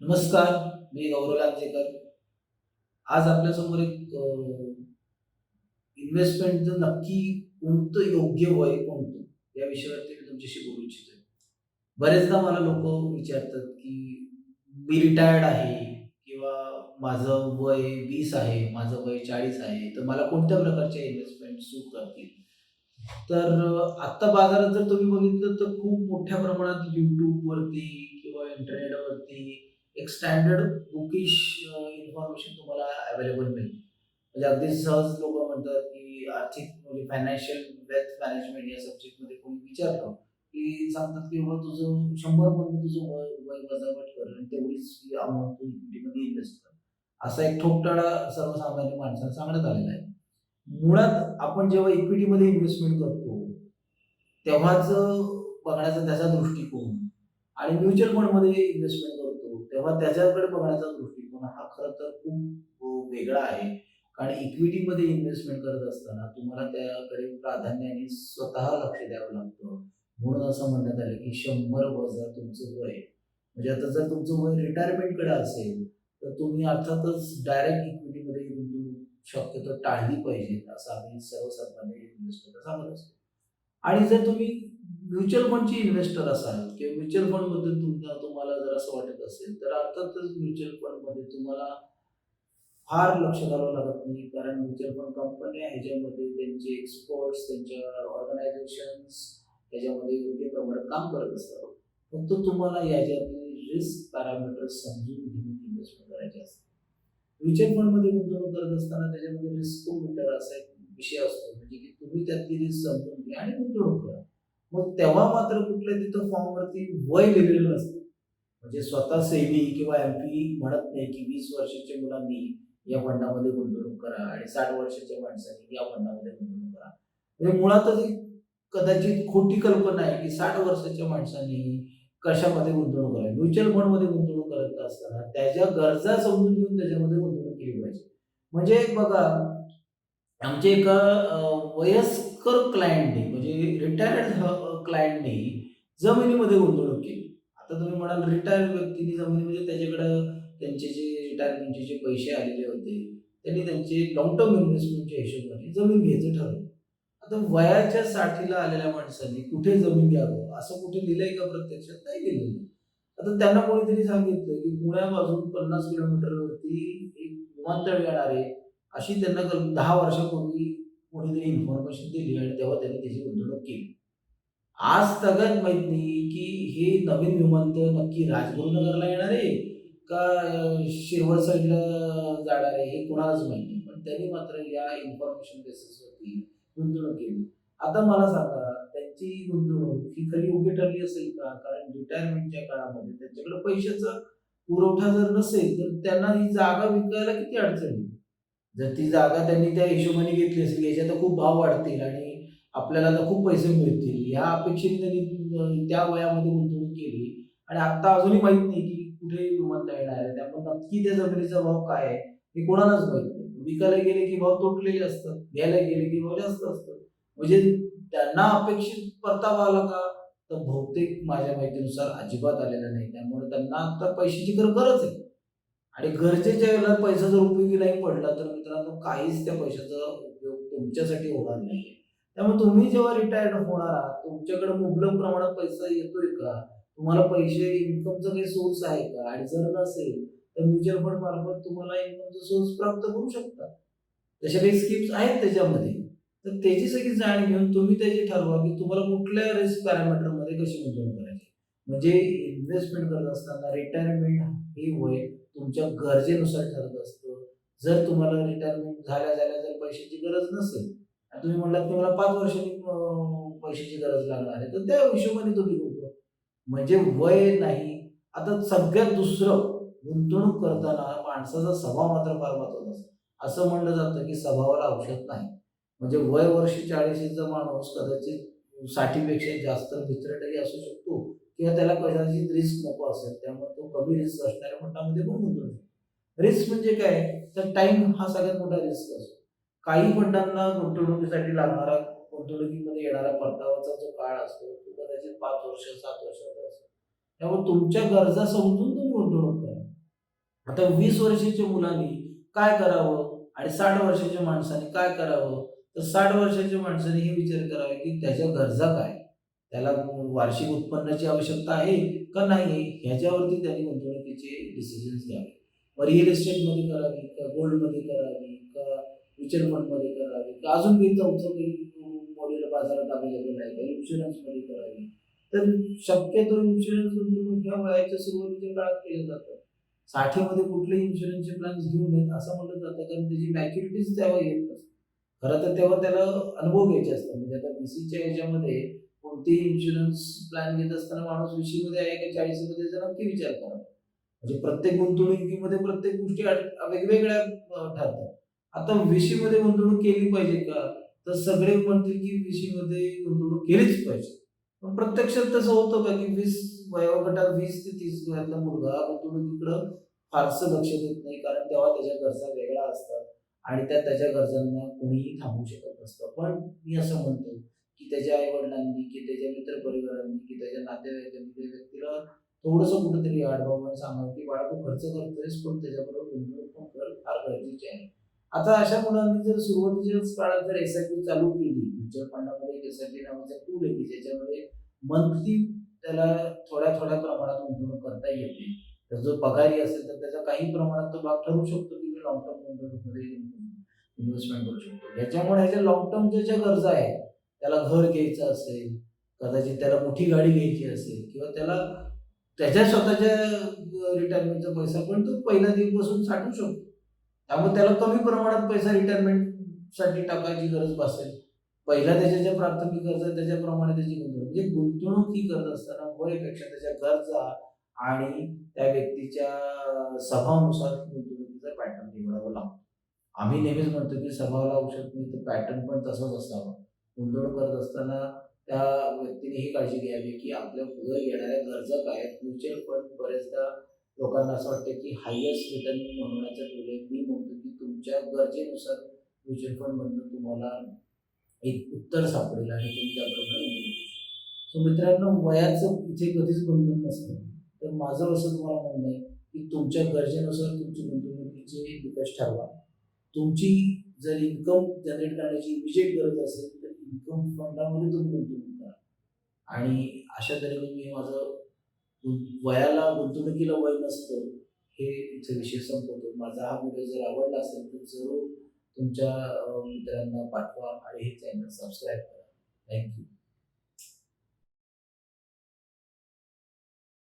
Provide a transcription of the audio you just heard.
नमस्कार मी गौरव लांजेकर. आज आपल्यासमोर एक इन्व्हेस्टमेंटचं नक्की कोणतं योग्य वय कोणतं या विषयावरती मी तुमच्याशी बोलू इच्छितो बरेचदा मला लोक विचारतात की मी रिटायर्ड आहे किंवा माझं वय वीस आहे माझं वय चाळीस आहे तर मला कोणत्या प्रकारचे इन्व्हेस्टमेंट सूट करतील? तर आत्ता बाजारात जर तुम्ही बघितलं तर खूप मोठ्या प्रमाणात यूट्यूबवरती किंवा इंटरनेटवरती एक स्टँडर्ड बुकिश इन्फॉर्मेशन तुम्हाला अवेलेबल मिळेल. म्हणजे अगदी सहज लोक म्हणतात की आर्थिक म्हणजे फायनान्शियल वेल्थ मॅनेजमेंट या सब्जेक्टमध्ये कोणी विचारलं की सांगतात की बाबा तुझं शंभर पर्यंत तुझं वय वय वजावट कर आणि तेवढीच अमाऊंट तू इक्विटीमध्ये इन्व्हेस्ट कर. असा एक ठोकटाळा सर्वसामान्य माणसाला सांगण्यात आलेला आहे. मुळात आपण जेव्हा इक्विटीमध्ये इन्व्हेस्टमेंट करतो तेव्हाच बघण्याचा त्याचा दृष्टिकोन आणि म्युच्युअल फंडमध्ये इन्व्हेस्टमेंट करतो तेव्हा त्याच्याकडे बघण्याचा दृष्टिकोन हा खरं तर खूप वेगळा आहे. कारण इक्विटीमध्ये इन्व्हेस्टमेंट करत असताना तुम्हाला त्याकडे प्राधान्याने स्वतः लक्ष द्यावं लागतं. म्हणून असं म्हणण्यात आलं की शंभर वजा तुमचं वय. म्हणजे आता जर तुमचं वय रिटायरमेंटकडे असेल तर तुम्ही अर्थातच डायरेक्ट इक्विटीमध्ये गुंतवणूक शक्यतो टाळली पाहिजे असं आम्ही सर्वसाधारण इन्व्हेस्टरला सांगत असतो. आणि जर तुम्ही म्युच्युअल फंडचे इन्व्हेस्टर असाल किंवा म्युच्युअल फंडबद्दल तुमचा तुम्हाला जर असं वाटत असेल तर अर्थातच म्युच्युअल फंडमध्ये तुम्हाला फार लक्ष घालावं लागत नाही. कारण म्युच्युअल फंड कंपन्या ह्याच्यामध्ये त्यांचे एक्सपर्ट्स त्यांच्या ऑर्गनायझेशन्स ह्याच्यामध्ये योग्य प्रमाणात काम करत असतात. फक्त तुम्हाला याच्यातले रिस्क पॅरामीटर्स समजून घेऊन इन्व्हेस्टमेंट करायचे असतात. म्युच्युअल फंडमध्ये गुंतवणूक करत असताना त्याच्यामध्ये रिस्क मीटर असा एक विषय असतो. म्हणजे की तुम्ही त्यातली रिस्क समजून घ्या आणि गुंतवणूक करा. मग तेव्हा मात्र कुठल्या तिथं फॉर्मवरती वय लिहिलेलं नसतं. म्हणजे स्वतः सेबी किंवा एम पी म्हणत नाही की वीस वर्षाच्या मुलांनी या फंडामध्ये गुंतवणूक करा आणि साठ वर्षाच्या माणसांनी या फंडामध्ये गुंतवणूक करा. म्हणजे मुळातच कदाचित खोटी कल्पना आहे की साठ वर्षाच्या माणसांनी कशामध्ये गुंतवणूक करावी? म्युच्युअल फंडमध्ये गुंतवणूक करत असताना त्याच्या गरजा समजून घेऊन त्याच्यामध्ये गुंतवणूक केली पाहिजे. म्हणजे बघा आमचे एका वयस्कर क्लायंटने म्हणजे रिटायर्ड क्लायंटने जमिनीमध्ये गुंतवणूक केली. आता तुम्ही म्हणाल रिटायर व्यक्तीने जमिनीमध्ये म्हणजे त्याच्याकडं त्यांचे जे रिटायरमेंटचे जे पैसे आलेले होते त्यांनी त्यांचे लॉंग टर्म इन्व्हेस्टमेंटच्या हिशोबाने जमीन घ्यायचं ठरवलं. आता वयाच्या साठीला आलेल्या माणसांनी कुठे जमीन घ्यावं असं कुठे लिहिलंय का प्रत्यक्षात? नाही लिहिलेलं आता त्यांना कोणीतरी सांगितलं की पुण्यापासून पन्नास किलोमीटरवरती एक विमानतळ येणार आहे अशी त्यांना कल्प- दहा वर्षापूर्वी कोणीतरी इन्फॉर्मेशन दिली आणि तेव्हा त्यांनी त्याची गुंतवणूक केली. आज सगळ्यात माहीत नाही की हे नवीन विमानतळ नक्की राजगुरुनगरला येणार आहे का शिरवळ साईडला जाणार आहे हे कोणालाच माहीत नाही. पण त्यांनी मात्र या इन्फॉर्मेशन बेसिसवरती गुंतवणूक केली. आता मला सांगा त्यांची गुंतवणूक ही खरी योग्य ठरली असेल का? कारण रिटायरमेंटच्या काळामध्ये त्यांच्याकडे पैशाचा पुरवठा जर नसेल तर त्यांना ही जागा विकायला किती अडचण जर ती जागा त्यांनी त्या हिशोबाने घेतली असेल की तर खूप भाव वाढतील आणि आपल्याला तर खूप पैसे मिळतील. ह्या अपेक्षेने त्यांनी त्या वयामध्ये गुंतवणूक केली. आणि आता अजूनही माहीत नाही की कुठे विमानतळ येणार आहे. त्यामुळे नक्की त्या जमिनीचा भाव काय आहे हे कोणालाच माहीत नाही. विकायला गेले की भाव तुटलेले असतात घ्यायला गेले की भाव जास्त असतात. म्हणजे त्यांना अपेक्षित परतावा आला का तर बहुतेक माझ्या माहितीनुसार अजिबात आलेला नाही. त्यामुळे त्यांना आता पैशाची गरज आहे. आणि गरजेच्या वेळेला पैसा जर उपयोगी नाही पडला तर मित्रांनो काहीच त्या पैशाचा उपयोग तुमच्यासाठी होणार नाही. त्यामुळे तुम्ही जेव्हा रिटायर्ड होणार आहात तुमच्याकडे मुबलक प्रमाणात पैसा येतोय का? तुम्हाला पैसे इन्कमचा काही सोर्स आहे का? आणि जर नसेल तर म्युच्युअल फंड मार्फत तुम्हाला इन्कमचा सोर्स प्राप्त करू शकता. तशा काही स्कीम्स आहेत त्याच्यामध्ये. तर त्याची सगळी जाण घेऊन तुम्ही त्याची ठरवा की तुम्हाला कुठल्या रिस्क पॅरामीटरमध्ये कशी गुंतवणूक करायची. म्हणजे इन्व्हेस्टमेंट करत असताना रिटायरमेंट हे वय तुमच्या गरजेनुसार ठरत असतं. जर तुम्हाला रिटायरमेंट झाल्या झाल्या जर पैशाची गरज नसेल आणि तुम्ही म्हणलात की मला पाच वर्षांनी पैशाची गरज लागणार आहे तर त्या हिशोबाने तुम्ही गुंतवा म्हणजे वय नाही. आता सगळ्यात दुसरं गुंतवणूक करताना माणसाचा स्वभाव मात्र फार महत्त्वाचा असतो. असं म्हणलं जातं की स्वभावाला औषध नाही. म्हणजे वय वर्ष चाळीशीचा माणूस कदाचित साठीपेक्षा जास्त भित्रटही असू शकतो. किंवा त्याला कशाची रिस्क नको असेल त्यामुळे तो कमी रिस्क असणाऱ्या फंडामध्ये पण गुंतवणूक रिस्क म्हणजे काय? तर टाइम हा सगळ्यात मोठा रिस्क असतो. काही फंडांना गुंतवणुकीसाठी लागणारा गुंतवणुकीमध्ये येणारा परतावाचा जो काळ असतो तो कदाचित पाच वर्ष सात वर्षाचा असतो. त्यामुळे तुमच्या गरजा समजून तुम्ही गुंतवणूक करा. आता वीस वर्षाच्या मुलांनी काय करावं आणि साठ वर्षाच्या माणसाने काय करावं? तर साठ वर्षाच्या माणसाने हे विचार करावे की त्याच्या गरजा काय? त्याला वार्षिक उत्पन्नाची आवश्यकता आहे का नाही ह्याच्यावरती त्यांनी गुंतवणुकीचे डिसिजन्स घ्यावे. मग रिअल इस्टेटमध्ये करावी का गोल्डमध्ये करावी का म्युच्युअल फंडमध्ये करावी का अजून काही चौथं काही मॉडेल बाजारात अवेलेबल आहे का? इन्शुरन्समध्ये करावी. तर शक्यतो इन्शुरन्स गुंतवणूक ह्या वयाच्या सुरुवातीच्या काळात केलं जातं. साठीमध्ये कुठलेही इन्शुरन्सचे प्लॅन्स घेऊ नयेत असं म्हटलं जातं कारण त्याची मॅच्युरिटीज तेव्हा येत नसते खरं तर तेव्हा त्याला अनुभव घ्यायचे असतात. म्हणजे आता बीसीच्या ह्याच्यामध्ये कोणतेही इन्शुरन्स प्लॅन घेत असताना माणूस विशी मध्ये आहे का चाळीसमध्ये जर नक्की विचार करा. म्हणजे प्रत्येक गुंतवणुकीमध्ये प्रत्येक गोष्टी वेगवेगळ्या ठरतात. आता विशी मध्ये गुंतवणूक केली पाहिजे का? तर सगळे म्हणतील की विशी मध्ये गुंतवणूक केलीच पाहिजे. पण प्रत्यक्षात तसं होतं का की वीस वयोगटात वीस ते तीस वयातला मुलगा गुंतवणुकीकडं फारसं लक्ष देत नाही कारण तेव्हा त्याच्या गरजा वेगळ्या असतात आणि त्या त्याच्या गरजांना कोणीही थांबू शकत नसतं. पण मी असं म्हणतो की त्याच्या आई वडिलांनी की त्याच्या मित्र परिवारांनी की त्याच्या नातेवाईकांनी त्या व्यक्तीला थोडंसं कुठेतरी आडबाबाने सांगावं की बाळा तू खर्च करतोयस पण त्याच्याबरोबर गुंतवणूक पण कर फार गरजेची आहे. आता अशा मुलांनी जर सुरुवातीच्याच काळात जर एस आय पी चालू केली म्युच्युअल फंडामध्ये एक एस आय पी नावाचा टूल आहे की ज्याच्यामध्ये मंथली त्याला थोड्या थोड्या प्रमाणात गुंतवणूक करता येते. तर जो पगारी असेल तर त्याचा काही प्रमाणात तो भाग ठरू शकतो की मी लॉंग टर्म गुंतवणूकमध्ये इन्व्हेस्टमेंट करू शकतो. याच्यामुळे ह्याच्या लॉंग टर्मच्या ज्या गरजा आहेत त्याला घर घ्यायचं असेल कदाचित त्याला मोठी गाडी घ्यायची असेल किंवा त्याला त्याच्या स्वतःच्या रिटायरमेंटचा पैसा पण तो पहिल्या दिवपासून साठवू शकतो. त्यामुळे त्याला कमी प्रमाणात पैसा रिटायरमेंटसाठी टाकायची गरज भासेल. पहिला त्याच्या ज्या प्राथमिक गरज आहे त्याच्याप्रमाणे त्याची गुंतवणूक. म्हणजे गुंतवणूक ही करत असताना वयपेक्षा त्याच्या गरजा आणि त्या व्यक्तीच्या स्वभावानुसार गुंतवणुकीचा पॅटर्न निवडावा लागतो. आम्ही नेहमीच म्हणतो की स्वभावाला औषध नाही तर पॅटर्न पण तसंच असावं. गुंतवणूक करत असताना त्या व्यक्तीने ही काळजी घ्यावी की आपल्या पुढे येणाऱ्या गरजा काय आहेत. म्युच्युअल फंड बरेचदा लोकांना असं वाटतं की हायेस्ट रिटर्न म्हणण्याच्या तुलनेत मी म्हणतो की तुमच्या गरजेनुसार म्युच्युअल फंडमधनं तुम्हाला एक उत्तर सापडेल आणि तुम्ही त्याप्रमाणे सो मित्रांनो वयाचं इथे कधीच बंधन नसतं. तर माझं असं तुम्हाला म्हणणं आहे की तुमच्या गरजेनुसार तुमची गुंतवणुकीचे निकष ठरवा. तुमची जर इन्कम जनरेट करण्याची इमिजिएट गरज असेल तर इन्कम फंडामध्ये तुम्ही गुंतवणूक करा. आणि अशा तऱ्हेने मी माझं वयाला गुंतवणुकीला वय नसतं हे इथे विषय संपवतो. माझा हा व्हिडिओ जर आवडला असेल तर जरूर तुमच्या मित्रांना पाठवा आणि हे चॅनल सबस्क्राईब करा. थँक्यू